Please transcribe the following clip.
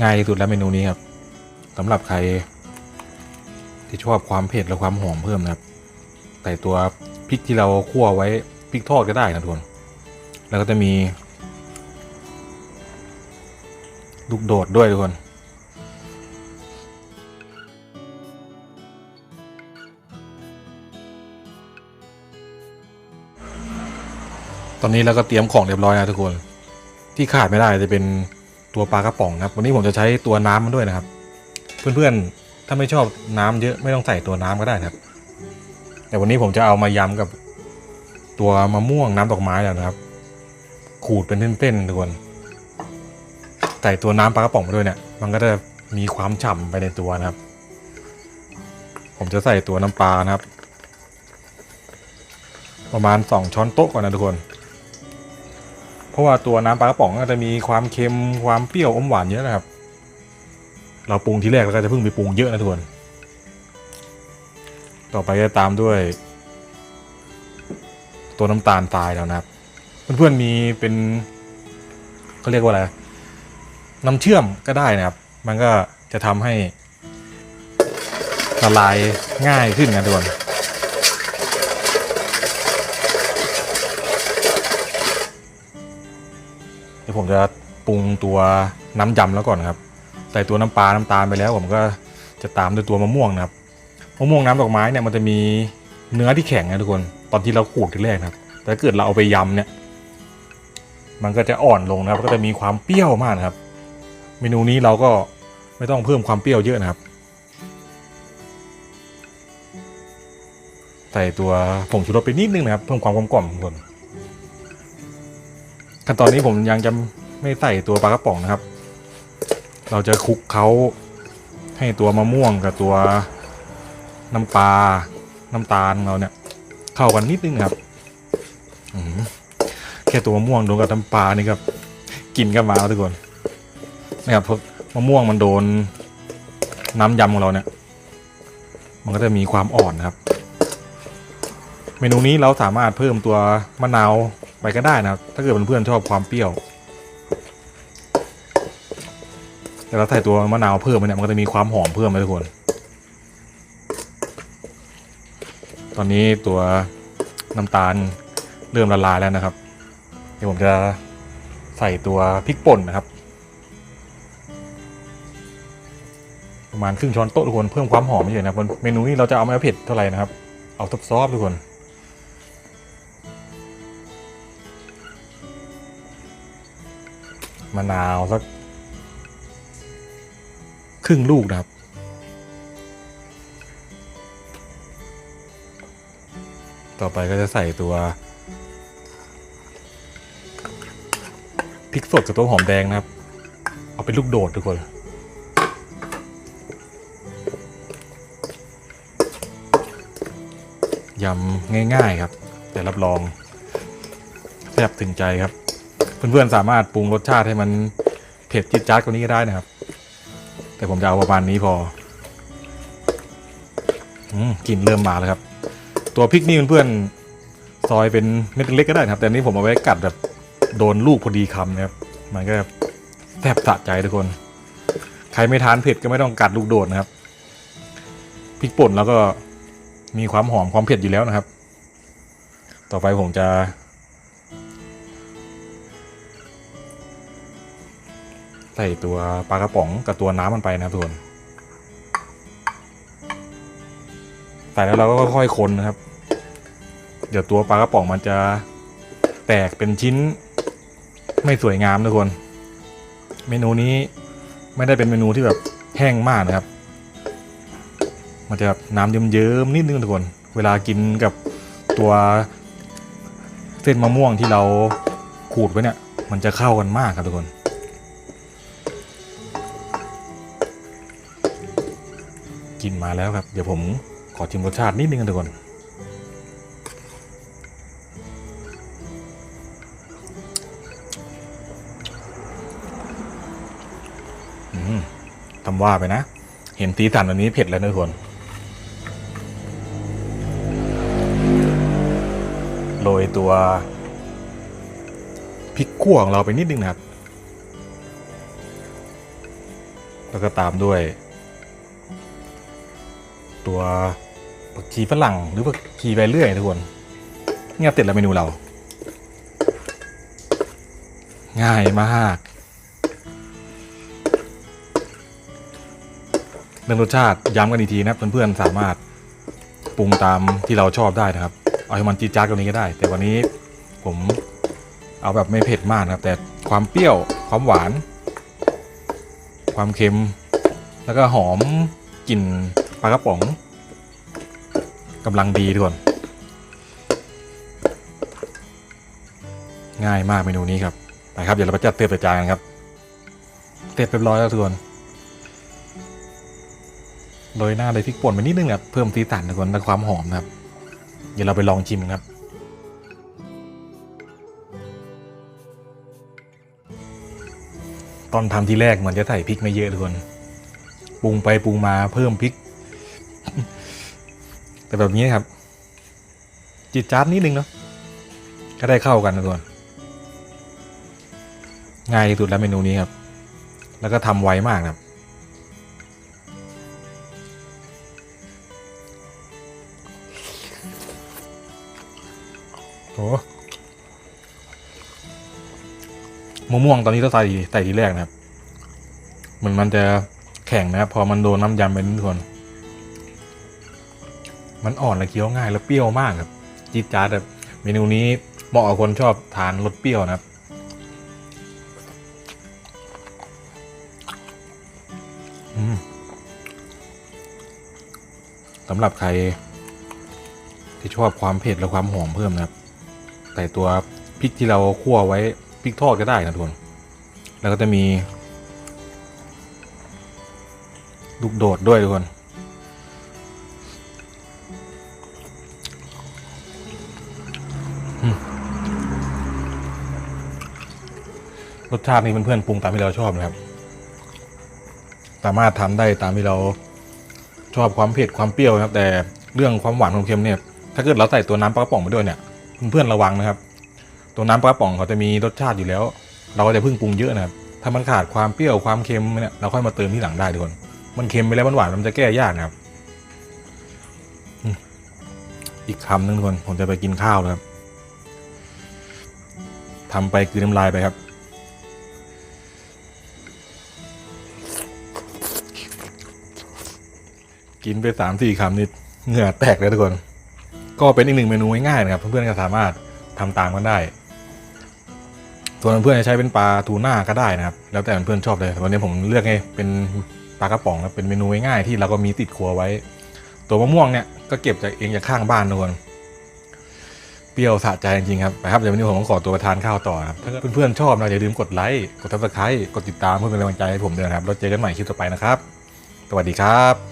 ง่ายที่สุดแล้วเมนูนี้ครับสำหรับใคร ที่ชอบความเผ็ดและความหอมเพิ่มนะครับใส่ตัวพริกที่เราคั่วไว้พริกทอดก็ได้นะทุกคนแล้วก็จะมี ลูกโดดด้วยทุกคนตอนนี้เราก็เตรียมของเรียบร้อยนะทุกคน ที่ขาดไม่ได้จะเป็น ตัวปลากระป๋องครับวันนี้ผมจะใช้ตัวน้ำมันด้วยนะครับ เพื่อนๆ ถ้าไม่ชอบน้ำเยอะไม่ต้องใส่ตัวน้ำก็ได้ครับ แต่วันนี้ผมจะเอามายำกับตัวมะม่วงน้ำดอกไม้แล้วนะครับ ขูดเป็นเส้นๆทุกคนใส่ตัวน้ำปลากระป๋องมาด้วยเนี่ย มันก็จะมีความฉ่ำไปในตัวนะครับ ผมจะใส่ตัวน้ำปลานะครับ ประมาณสองช้อนโต๊ะก่อนนะทุกคน เพราะว่าตัวน้ำปลากระป๋องก็จะมีความเค็มความเปรี้ยวอมหวานเยอะนะครับ เราปรุงทีแรกเราก็จะเพิ่งไปปรุงเยอะนะทุกคนต่อไปก็ตามด้วย ตัวน้ำตาลทรายแล้วนะครับ เพื่อนๆมีเป็นเขาเรียกว่าอะไรน้ำเชื่อมก็ได้นะครับ มันก็จะทำให้ละลายง่ายขึ้นนะทุกคน ดี๋ยวผมจะปรุงตัวน้ำยำแล้วก่อนครับ ใส่ตัวน้ำปลา น้ำตาลไปแล้ว ผมก็จะตามด้วยตัวมะม่วงนะครับมะม่วงน้ำดอกไม้เนี่ยมันจะมีเนื้อที่แข็งนะทุกคน ตอนที่เราขูดทีแรกนะครับ แต่ถ้าเกิดเราเอาไปยำเนี่ย มันก็จะอ่อนลงนะครับ ก็จะมีความเปรี้ยวมากนะครับ เมนูนี้เราก็ไม่ต้องเพิ่มความเปรี้ยวเยอะนะครับ ใส่ตัวผงชูรสไปนิดนึงนะครับ เพิ่มความกลมกล่อมทุกคน ขั้นตอนนี้ผมยังจะไม่ใส่ตัวปลากระป๋องนะครับ เราจะคลุกเขาให้ตัวมะม่วงกับตัวน้ำปลา น้ำตาลของเราเนี่ย เข้ากันนิดนึงครับอืมแค่ตัวมะม่วงโดนกับน้ำปลานี่ครับกลินก็มาแล้วทุกคนนะครับเพราะมะม่วงมันโดนน้ำยำของเราเนี่ย มันก็จะมีความอ่อนนะครับ เมนูนี้เราสามารถเพิ่มตัวมะนาว ไปก็ได้นะครับถ้าเกิดเพื่อนๆชอบความเปรี้ยว แต่เราใส่ตัวมะนาวเพิ่มไปเนี่ยมันก็จะมีความหอมเพิ่มนะทุกคน ตอนนี้ตัวน้ำตาลเริ่มละลายแล้วนะครับ เดี๋ยวผมจะใส่ตัวพริกป่นนะครับ ประมาณครึ่งช้อนโต๊ะทุกคนเพิ่มความหอมเยอะนะครับเมนูนี้เราจะเอาไม่เผ็ดเท่าไหร่นะครับ เอาซอฟๆทุกคน มะนาวสักครึ่งลูกนะครับ ต่อไปก็จะใส่ตัวพริกสดกับตัวหอมแดงนะครับ เอาเป็นลูกโดดทุกคนยำง่าย ๆ ครับ แต่รับรองแซ่บถึงใจครับ เพื่อนๆสามารถปรุงรสชาติให้มันเผ็ดจิ๊ดจ๊าดกว่านี้ก็ได้นะครับ แต่ผมจะเอาประมาณนี้พออืมกลิ่นเริ่มมาแล้วครับ ตัวพริกนี่เพื่อนๆซอยเป็นเม็ดเล็กๆก็ได้นะครับ แต่อันนี้ผมเอาไว้กัดแบบโดนลูกพอดีคำนะครับมันก็แทบสะใจทุกคน ใครไม่ทานเผ็ดก็ไม่ต้องกัดลูกโดดนะครับพริกป่นแล้วก็มีความหอมความเผ็ดอยู่แล้วนะครับ ต่อไปผมจะ ใส่ตัวปลากระป๋องกับตัวน้ำมันไปนะครับทุกคนใส่แล้วเราก็ค่อยๆคนนะครับ เดี๋ยวตัวปลากระป๋องมันจะแตกเป็นชิ้นไม่สวยงามทุกคน เมนูนี้ไม่ได้เป็นเมนูที่แบบแห้งมากนะครับ มันจะแบบน้ำเยิ้มๆนิดนึงทุกคน เวลากินกับตัวเส้นมะม่วงที่เราขูดไว้เนี่ย มันจะเข้ากันมากครับทุกคน กินมาแล้วครับ เดี๋ยวผมขอชิมรสชาตินิดนึงกันทุกคนทำว่าไปนะ เห็นสีสันแบบนี้เผ็ดแล้วนะทุกคนโรยตัวพริกขั่วของเราไปนิดนึงนะครับ แล้วก็ตามด้วย ตัวผักชีฝรั่งหรือผักชีใบเลื่อยทุกคนเนี่ยเสร็จแล้วเมนูเรา ง่ายมากเรื่องรสชาติย้ำกันอีกทีนะเพื่อนๆสามารถปรุงตามที่เราชอบได้นะครับ เอาให้มันจีดจ๊าดกว่านี้ก็ได้ แต่วันนี้ผมเอาแบบไม่เผ็ดมากนะครับ แต่ความเปรี้ยวความหวาน ความเค็ม แล้วก็หอมกลิ่น ปลากระป๋องกำลังดีทุกคนง่ายมากเมนูนี้ครับไปครับเดี๋ยวเราไปจัดเตรียมจานกันครับเสร็จเรียบร้อยแล้วทุกคนโรยหน้าเลยพริกป่นไปนิดนึงครับเพิ่มสีสันทุกคนและความหอมนะครับ เดี๋ยวเราไปลองชิมกันครับตอนทำทีแรกเหมือนจะใส่พริกไม่เยอะทุกคนปรุงไปปรุงมาเพิ่มพริก แต่แบบนี้ครับ จิตจาดนิดนึงเนาะก็ได้เข้ากันนะทุกคนง่ายที่สุดแล้วเมนูนี้ครับ แล้วก็ทำไวมากครับ โอ้มะม่วงตอนนี้ต้องใส่ใส่ทีแรกนะครับ เหมือนมันจะแข็งนะครับ พอมันโดนน้ำยำเป็นทุกคน มันอ่อนและเคี้ยวง่ายแล้วเปรี้ยวมากครับจี๊ดจ๊าดแบบเมนูนี้เหมาะกับคนชอบทานรสเปรี้ยวนะครับสำหรับใครที่ชอบความเผ็ดและความหอมเพิ่มนะครับ ใส่ตัวพริกที่เราคั่วไว้พริกทอดก็ได้นะทุกคนแล้วก็จะมี ลูกโดดด้วยทุกคน รสชาตินี้เพื่อนๆปรุงตามที่เราชอบนะครับ สามารถทำได้ตามที่เราชอบความเผ็ดความเปรี้ยวนะครับ แต่เรื่องความหวานความเค็มเนี่ย ถ้าเกิดเราใส่ตัวน้ำปลากระป๋องไปด้วยเนี่ย เพื่อนๆระวังนะครับ ตัวน้ำปลากระป๋องเขาจะมีรสชาติอยู่แล้ว เราก็จะเพิ่งปรุงเยอะนะครับ ถ้ามันขาดความเปรี้ยวความเค็มเนี่ยเราค่อยมาเติมที่หลังได้ทุกคน มันเค็มไปแล้วมันหวานมันจะแก้ยากนะครับอีกคำหนึงทุกคนผมจะไปกินข้าวแล้วครับทำไปคือน้ำลายไปครับ กินไปสามสี่คำนี่เหงื่อแตกเลยทุกคน ก็เป็นอีกหนึ่งเมนูง่ายๆนะครับ เพื่อนๆก็สามารถทำตามกันได้ ส่วนเพื่อนๆจะใช้เป็นปลาทูน่าก็ได้นะครับ แล้วแต่เพื่อนๆชอบเลยวันนี้ผมเลือกให้เป็นปลากระป๋องนะเป็นเมนูง่ายๆที่เราก็มีติดครัวไว้ ตัวมะม่วงเนี่ยก็เก็บจากเองจากข้างบ้านทุกคนเปรี้ยวสะใจจริงๆครับไปครับเดี๋ยววันนี้ผมต้องขอตัวไปทานข้าวต่อครับถ้าเพื่อนๆชอบนะอย่าลืมกดไลค์กดซับสไครต์กดติดตามเพื่อเป็นกำลังใจให้ผมด้วยนะครับแล้วเจอกันใหม่คลิปต่อไปนะครับ สวัสดีครับ